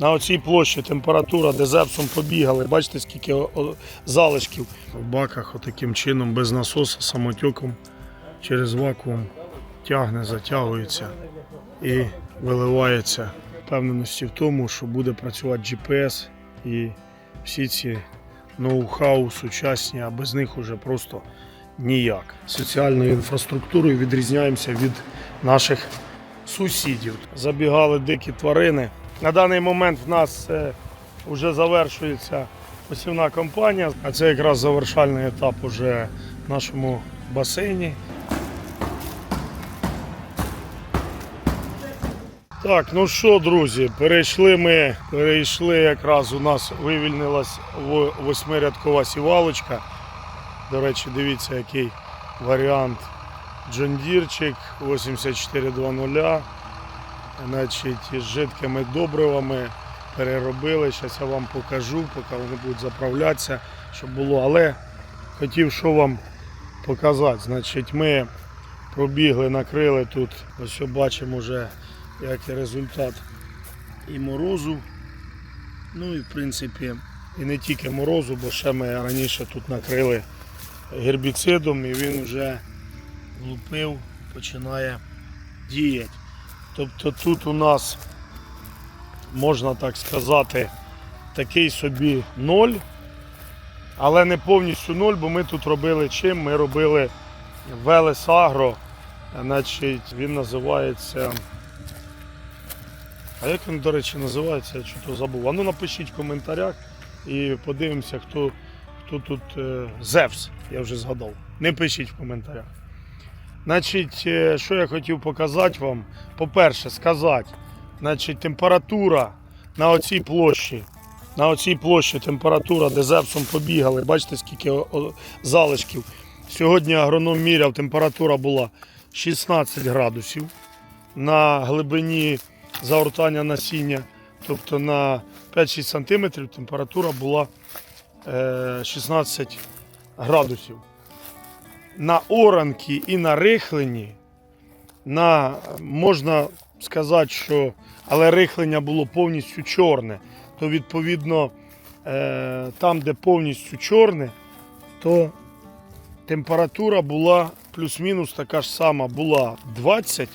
На оцій площі температура, де зепсом побігали, бачите, скільки залишків в баках отаким чином, без насоса, самотеком через вакуум тягне, затягується і виливається впевненості в тому, що буде працювати GPS і всі ці ноу-хау сучасні, а без них уже просто ніяк. Соціальною інфраструктурою відрізняємося від наших сусідів. Забігали дикі тварини. На даний момент в нас е, вже завершується посівна кампанія, а це якраз завершальний етап уже в нашому басейні. Так, ну що, друзі, перейшли ми, перейшли якраз у нас вивільнилась восьмирядкова сівалочка. До речі, дивіться, який варіант Джондірчик 8420. Значить, з жидкими добривами переробили. Зараз я вам покажу, поки вони будуть заправлятися, щоб було. Але хотів що вам показати. Значить, ми пробігли, накрили тут. Ось бачимо вже як і результат і морозу. Ну і в принципі і не тільки морозу, бо ще ми раніше тут накрили гербіцидом і він вже влупив, починає діяти. Тобто тут у нас, можна так сказати, такий собі ноль, але не повністю ноль, бо ми тут робили чим? Ми робили Велес Агро, значить він називається. А як він, до речі, називається, я чого забув. А ну напишіть в коментарях і подивимося, хто, хто тут е, Зевс, я вже згадав. Не пишіть в коментарях. Значить, е, що я хотів показати вам. По-перше, сказати, значить, температура на оцій площі. На оцій площі температура, де зепсом побігали, бачите, скільки залишків. Сьогодні агроном міряв, температура була 16 градусів на глибині загортання насіння, тобто на 5-6 см температура була е, 16 градусів. На оранки і на рихленні, на, можна сказати, що але рихлення було повністю чорне, то відповідно е, там, де повністю чорне, то температура була плюс-мінус така ж сама, була 20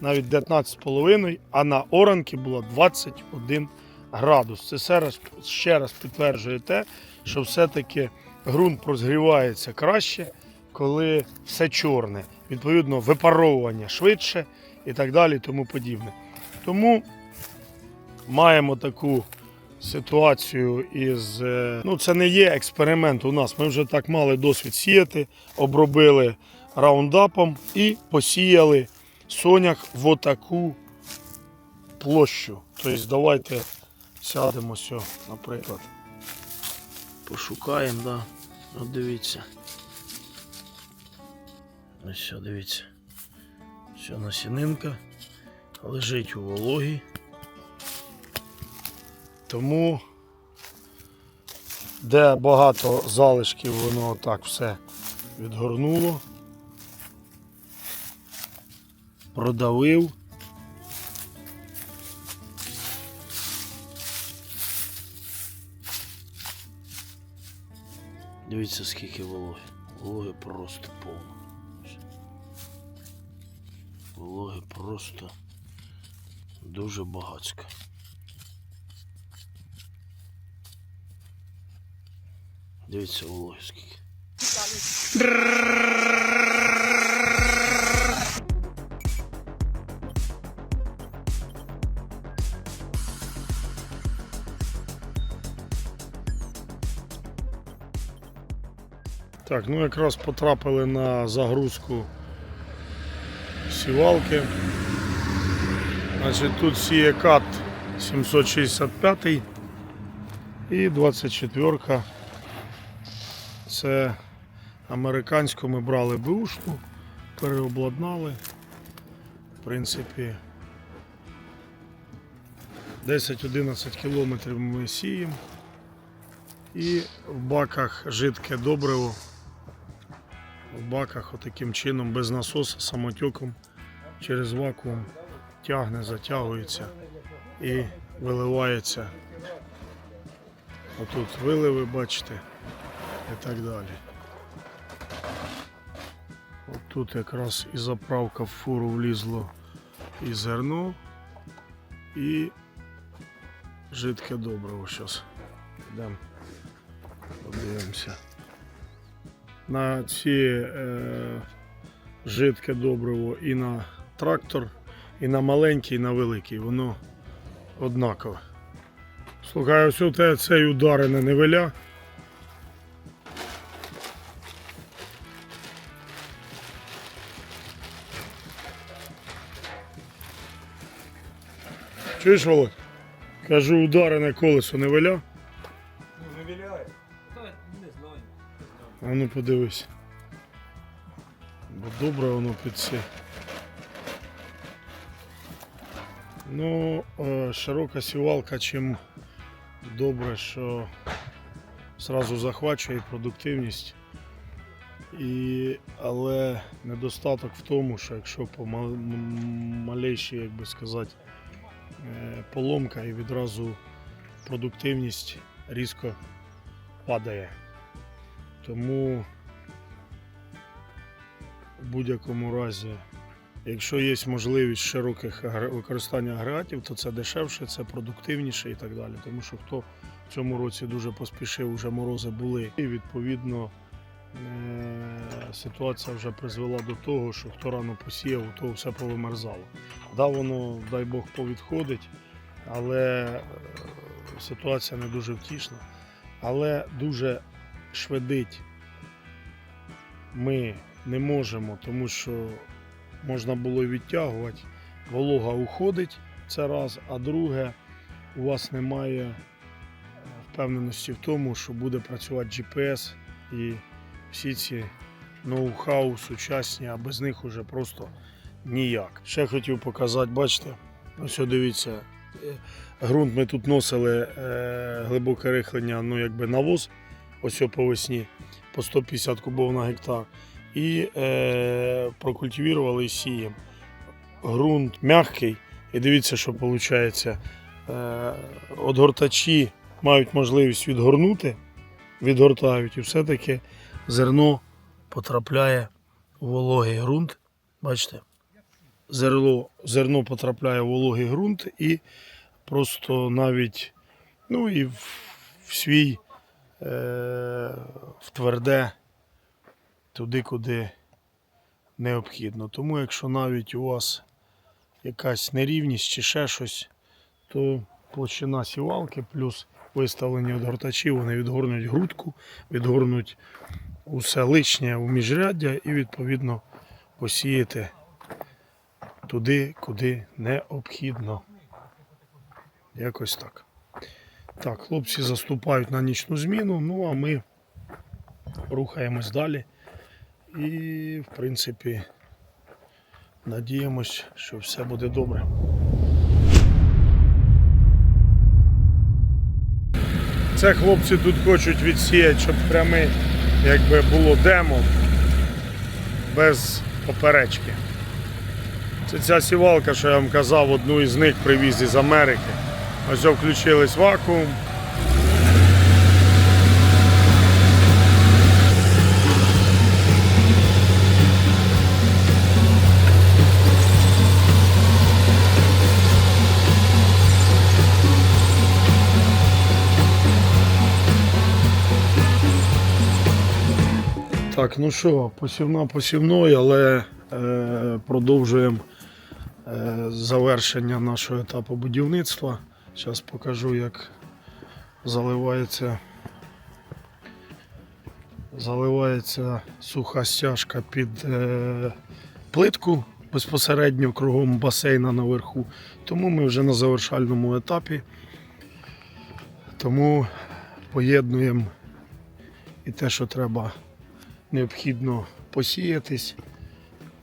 навіть 19,5, а на оранки було 21 градус. Це ще раз, ще раз підтверджує те, що все-таки ґрунт розгрівається краще, коли все чорне. Відповідно, випаровування швидше і так далі, тому подібне. Тому маємо таку ситуацію із. е, Ну, це не є експеримент у нас. Ми вже так мали досвід сіяти, обробили раундапом і посіяли сонях в отаку площу. Тобто давайте сядемо наприклад. Пошукаємо, да. От дивіться. Ось все, дивіться. Все насінинка лежить у вологі. Тому де багато залишків, воно отак все відгорнуло. продавив. Дивіться, скільки вологи. Вологи просто повно. Вологи просто дуже багатсько. Дивіться, вологи скільки. Так, ну якраз потрапили на загрузку сівалки. Значить, тут сіє кат 765 і 24 ка Це американську ми брали бушку, переобладнали. В принципі, 10-11 кілометрів ми сіємо. І в баках жидке добриво. В баках отаким чином без насоса, самотеком через вакуум тягне, затягується і виливається. Отут виливи, бачите, і так далі. Тут якраз і заправка в фуру влізло і зерно, і жидке добриво. Зараз йдемо, подивимося. На ці е, жидке добриво і на трактор, і на маленький, і на великий. Воно однакове. Слухай, ось у цей ударене не виля. Чуєш, Володь? Кажу, ударене колесо не виля. Ну, не виляє. Не знаю. А ну подивись. Бо добре воно під ці. Ну, е, широка сівалка, чим добре, що зразу захвачує продуктивність. І, але недостаток в тому, що якщо по мал- малейшій, як би сказати, е, поломка і відразу продуктивність різко падає. Тому в будь-якому разі, якщо є можливість широких використання агрегатів, то це дешевше, це продуктивніше і так далі. Тому що хто в цьому році дуже поспішив, вже морози були. І відповідно е, ситуація вже призвела до того, що хто рано посіяв, то все повимерзало. Да, воно, дай Бог, повідходить, але е, ситуація не дуже втішна. Але дуже швидить ми не можемо, тому що можна було відтягувати. Волога уходить це раз, а друге, у вас немає е, впевненості в тому, що буде працювати GPS і всі ці ноу-хау сучасні, а без них уже просто ніяк. Ще хотів показати, бачите, ось дивіться, е, ґрунт ми тут носили е, глибоке рихлення, ну якби навоз, ось по весні, по 150 кубов на гектар. І е, прокультивували і сіємо. Ґрунт м'який, і дивіться, що виходить. Е, отгортачі мають можливість відгорнути, відгортають, і все-таки зерно потрапляє у вологий ґрунт. Бачите? Зерно, зерно потрапляє у вологий ґрунт і просто навіть ну, і в, в свій е, в тверде туди, куди необхідно. Тому якщо навіть у вас якась нерівність чи ще щось, то площина сівалки плюс виставлені відгортачі, вони відгорнуть грудку, відгорнуть усе лишнє у міжряддя і відповідно посіяти туди, куди необхідно. Якось так. Так, хлопці заступають на нічну зміну, ну а ми рухаємось далі. І, в принципі, надіємось, що все буде добре. Це хлопці тут хочуть відсіяти, щоб пряме, якби було демо без поперечки. Це ця сівалка, що я вам казав, одну із них привіз із Америки. Ось включились вакуум. Так, ну що, посівна посівною, але е, продовжуємо е, завершення нашого етапу будівництва. Зараз покажу, як заливається, заливається суха стяжка під е, плитку безпосередньо кругом басейна наверху. Тому ми вже на завершальному етапі. Тому поєднуємо і те, що треба необхідно посіятись,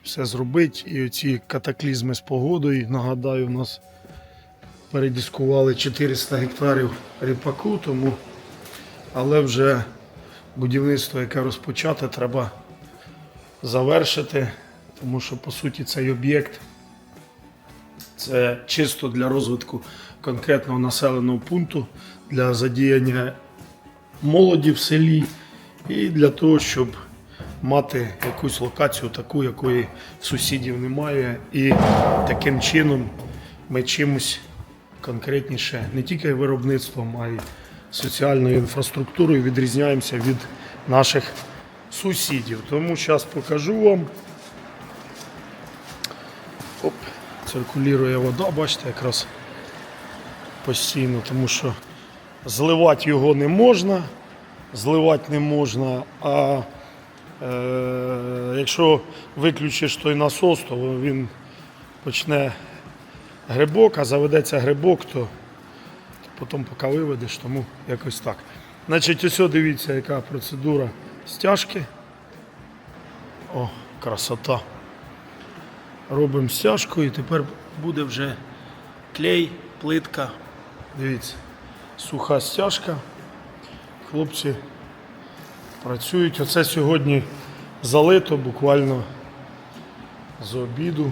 все зробити. І оці катаклізми з погодою, нагадаю, у нас передіскували 400 гектарів ріпаку, тому, але вже будівництво, яке розпочате, треба завершити, тому що по суті цей об'єкт Це чисто для розвитку конкретного населеного пункту, для задіяння молоді в селі і для того, щоб мати якусь локацію, таку, якої сусідів немає. І таким чином ми чимось конкретніше не тільки виробництвом, а й соціальною інфраструктурою відрізняємося від наших сусідів. Тому зараз покажу вам. Оп, циркулює вода, бачите, якраз постійно, тому що зливати його не можна, зливати не можна, а якщо виключиш той насос, то він почне грибок, а заведеться грибок, то потім поки виведеш, тому якось так. Значить, ось дивіться, яка процедура стяжки. О, красота. Робимо стяжку і тепер буде вже клей, плитка. Дивіться, суха стяжка. Хлопці працюють. Оце сьогодні залито буквально з обіду.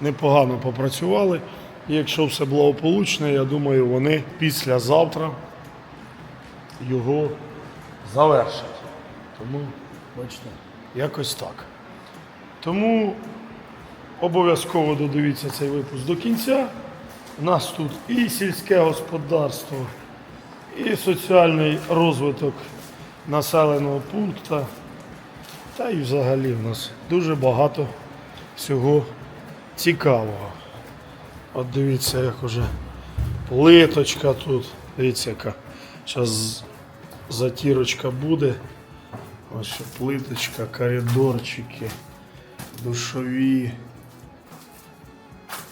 Непогано попрацювали. І якщо все благополучно, я думаю, вони післязавтра його завершать. Тому, бачите, якось так. Тому обов'язково додивіться цей випуск до кінця. У нас тут і сільське господарство, і соціальний розвиток населеного пункту. Та і взагалі в нас дуже багато всього цікавого. От дивіться, як уже плиточка тут. Дивіться, яка зараз затірочка буде. Ось що плиточка, коридорчики, душові.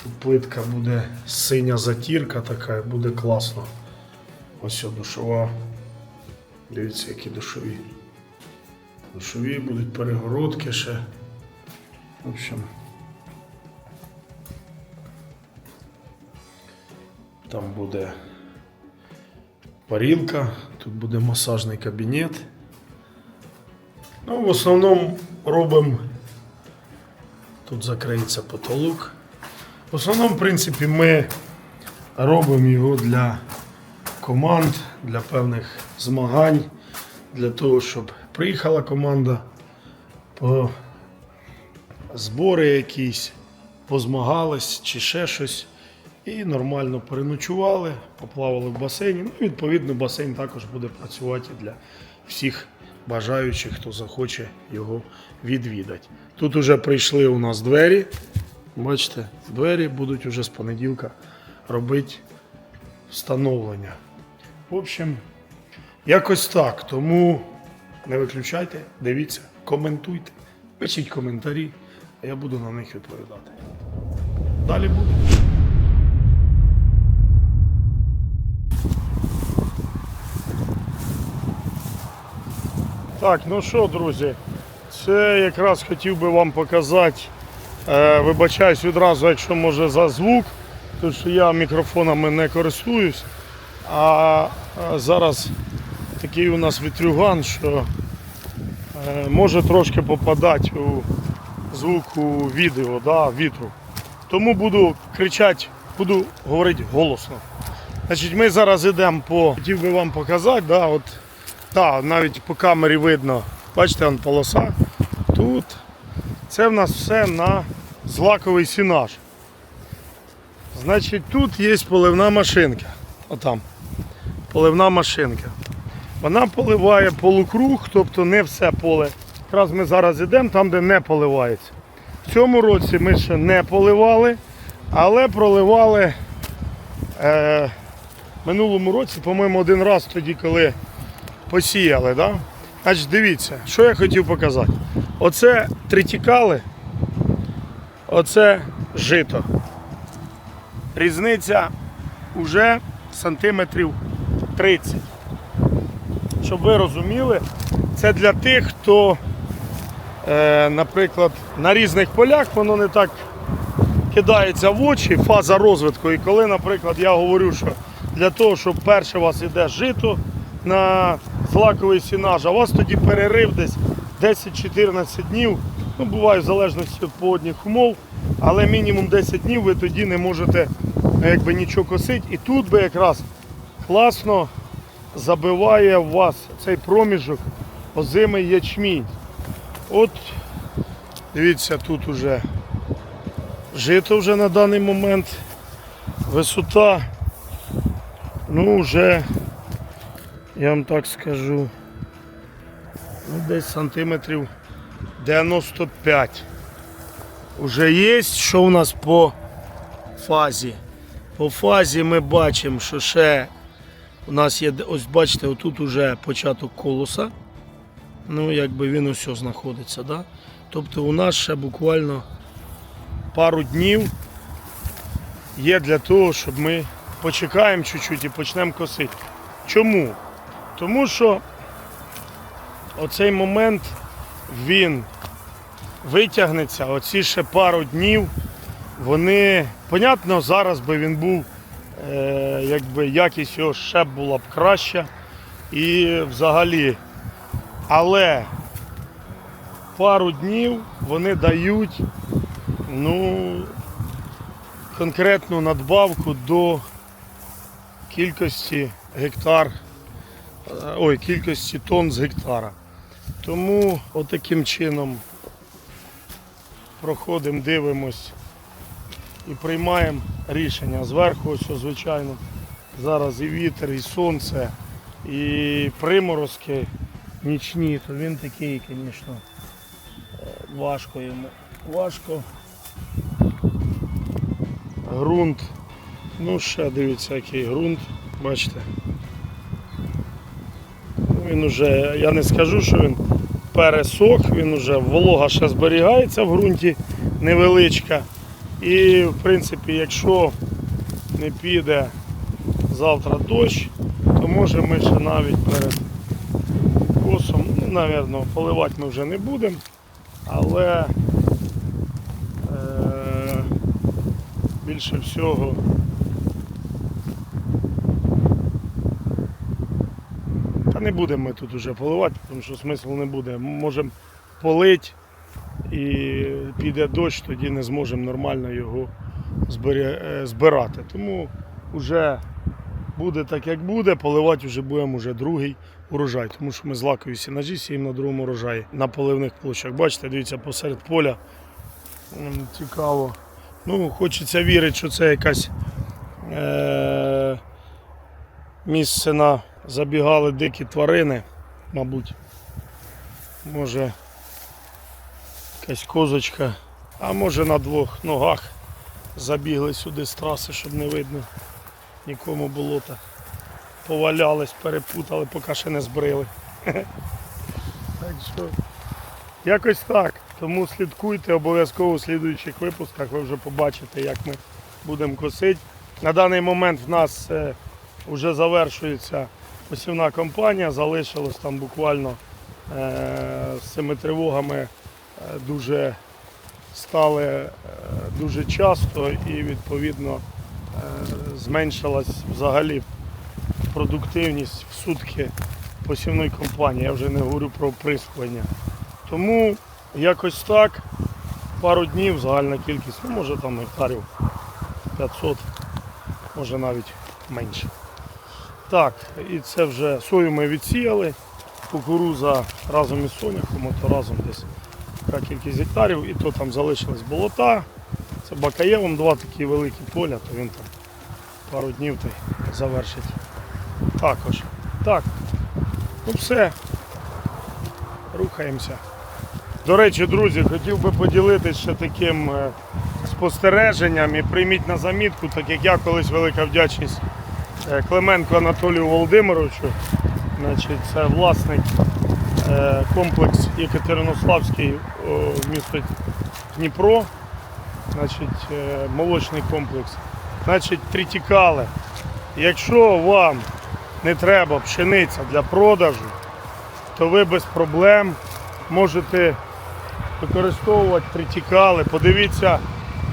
Тут плитка буде синя затірка така, буде класно. Ось що душова. Дивіться, які душові. Душові будуть перегородки ще. В общем. Там буде парілка, тут буде масажний кабінет. Ну, в основному робимо. Тут закриється потолок. В основному, в принципі, ми робимо його для команд, для певних змагань, для того, щоб приїхала команда по збори якісь, позмагались чи ще щось. І нормально переночували, поплавали в басейні. Ну, відповідно, басейн також буде працювати для всіх бажаючих, хто захоче його відвідати. Тут вже прийшли у нас двері. Бачите, двері будуть уже з понеділка робити встановлення. В общем, якось так. Тому не виключайте, дивіться, коментуйте, пишіть коментарі, а я буду на них відповідати. Далі буде. Так, ну що, друзі, це якраз хотів би вам показати. Е, вибачаюсь відразу, якщо може за звук, тому що я мікрофонами не користуюсь. А зараз такий у нас вітрюган, що е, може трошки попадати у звук у відео, да, вітру. Тому буду кричати, буду говорити голосно. Значить, ми зараз йдемо по. Хотів би вам показати, да, от, да, навіть по камері видно, бачите, он полоса. Тут це в нас все на злаковий сінаж. Значить, тут є поливна машинка. Отам. Поливна машинка. Вона поливає полукруг, тобто не все поле. Якраз ми зараз йдемо там, де не поливається. В цьому році ми ще не поливали, але проливали е, минулому році, по-моєму, один раз тоді, коли посіяли. Да? Значить, дивіться, що я хотів показати. Оце тритікали, оце жито. Різниця вже сантиметрів 30. Щоб ви розуміли, це для тих, хто, е, наприклад, на різних полях воно не так кидається в очі, фаза розвитку. І коли, наприклад, я говорю, що для того, щоб перше у вас іде жито на злаковий сінаж, а у вас тоді перерив десь 10-14 днів, ну буває в залежності від погодних умов, але мінімум 10 днів ви тоді не можете ну, якби нічого косити. І тут би якраз класно забиває у вас цей проміжок озимий ячмінь. От дивіться, тут уже жито вже на даний момент. Висота, ну вже, я вам так скажу, ну, десь сантиметрів 95. Уже є, що у нас по фазі. По фазі ми бачимо, що ще у нас є, ось бачите, отут уже початок колоса. Ну, якби він ось знаходиться. Да? Тобто у нас ще буквально пару днів є для того, щоб ми почекаємо чуть-чуть і почнемо косити. Чому? Тому що оцей момент він витягнеться, оці ще пару днів, вони, понятно, зараз би він був, якби якість його ще була б краща і взагалі. Але пару днів вони дають ну, конкретну надбавку до кількості гектар, е, ой, кількості тонн з гектара. Тому отаким чином проходимо, дивимось і приймаємо рішення. Зверху, ось, звичайно, зараз і вітер, і сонце, і приморозки нічні, то він такий, звісно, важко йому. Важко. Грунт. Ну, ще дивіться, який ґрунт, бачите. Він уже, я не скажу, що він пересох, він уже волога ще зберігається в ґрунті невеличка. І в принципі, якщо не піде завтра дощ, то може ми ще навіть перед косом, ну, напевно, поливати ми вже не будемо, але е, більше всього Та не будемо ми тут уже поливати, тому що смислу не буде. Можемо полити і піде дощ, тоді не зможемо нормально його е, збирати. Тому вже буде так, як буде, поливати вже будемо вже другий урожай, тому що ми злакові сінажі сіємо на другому урожаї на поливних площах. Бачите, дивіться, посеред поля. Цікаво. Ну, хочеться вірити, що це якась е- місце на забігали дикі тварини, мабуть. Може якась козочка, а може на двох ногах забігли сюди з траси, щоб не видно нікому болота. Повалялись, перепутали, поки ще не збрили. Так що, якось так. Тому слідкуйте, обов'язково у слідуючих випусках ви вже побачите, як ми будемо косити. На даний момент в нас е, вже завершується посівна кампанія, залишилось там буквально е, з цими тривогами е, дуже стали е, дуже часто і відповідно е, зменшилась взагалі продуктивність в сутки посівної кампанії. Я вже не говорю про оприскування. Тому якось так, пару днів загальна кількість, ну може там гектарів 500, може навіть менше. Так, і це вже сою ми відсіяли, кукуруза разом із соняхом, то разом десь така кількість гектарів, і то там залишились болота. Це Бакаєвом два такі великі поля, то він там пару днів та завершить також. Так, ну все, рухаємося. До речі, друзі, хотів би поділитися ще таким е, спостереженням і прийміть на замітку, так як я колись велика вдячність е, Клименко Анатолію Володимировичу. Значить, це власник комплекс Єкатеринославський місто Дніпро. Значить, е, молочний комплекс. Значить, тритікали. Якщо вам не треба пшениця для продажу, то ви без проблем можете використовувати тритікали. Подивіться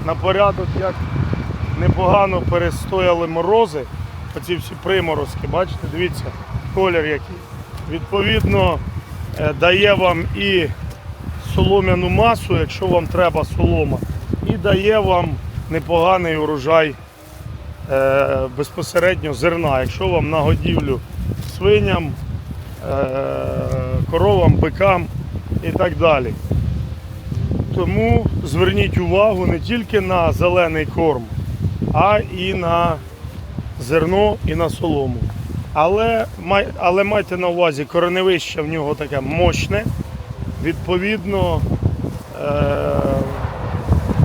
на порядок, як непогано перестояли морози, оці всі приморозки, бачите, дивіться, колір який. Відповідно, е, дає вам і солом'яну масу, якщо вам треба солома. і дає вам непоганий урожай е, безпосередньо зерна, якщо вам на годівлю свиням, е, коровам, бикам і так далі. Тому зверніть увагу не тільки на зелений корм, а і на зерно і на солому. Але, але майте на увазі, кореневище в нього таке мощне. Відповідно, е,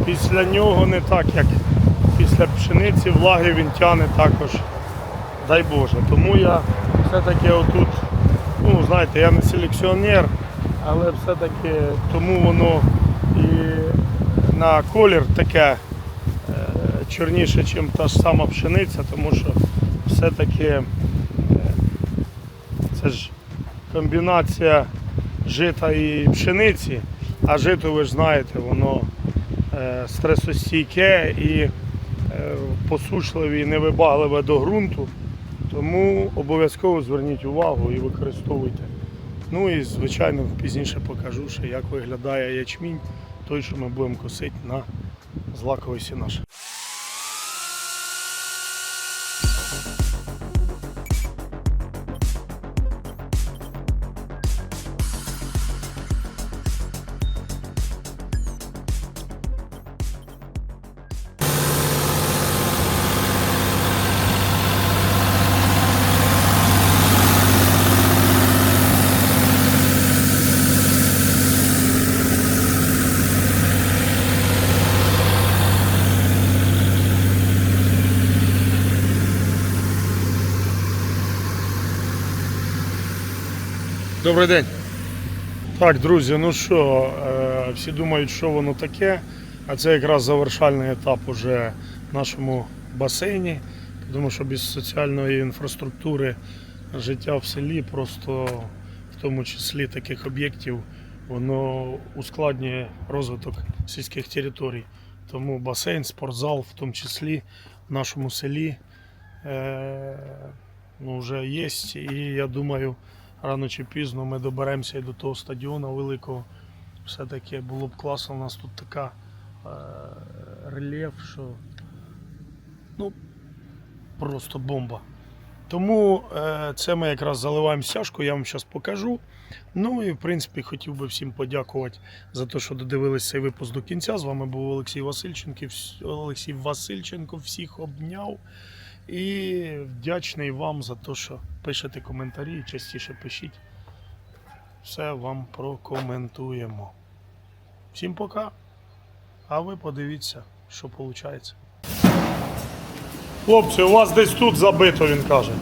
після нього не так, як після пшениці, влаги він тяне також, дай Боже. Тому я все-таки отут, ну знаєте, я не селекціонер, але все-таки тому воно і на колір таке е, чорніше, ніж та ж сама пшениця, тому що все-таки це ж комбінація жита і пшениці, а жито, ви ж знаєте, воно е, стресостійке і е, посушливе і невибагливе до ґрунту. Тому обов'язково зверніть увагу і використовуйте. Ну і звичайно пізніше покажу, ще, як виглядає ячмінь, той, що ми будемо косити на злаковий сінаш. Добрий день. Так, друзі, ну що, е, всі думають, що воно таке, а це якраз завершальний етап уже в нашому басейні, тому що без соціальної інфраструктури життя в селі, просто в тому числі таких об'єктів, воно ускладнює розвиток сільських територій. Тому басейн, спортзал, в тому числі в нашому селі е, ну, вже є. І я думаю, рано чи пізно ми доберемося і до того стадіону великого. Все-таки було б класно. У нас тут така е, рельєф, що ну, просто бомба. Тому е, це ми якраз заливаємо стяжку, я вам зараз покажу. Ну і в принципі хотів би всім подякувати за те, що додивились цей випуск до кінця. З вами був Олексій Васильченко. Олексій Васильченко. Всіх обняв. І вдячний вам за те, що пишете коментарі, частіше пишіть. Все вам прокоментуємо. Всім пока. А ви подивіться, що виходить. Хлопці, у вас десь тут забито, він каже.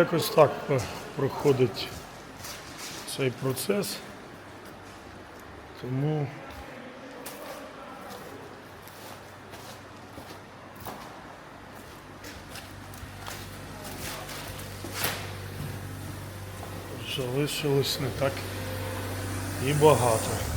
Якось так е, проходить цей процес. Тому залишилось не так і багато.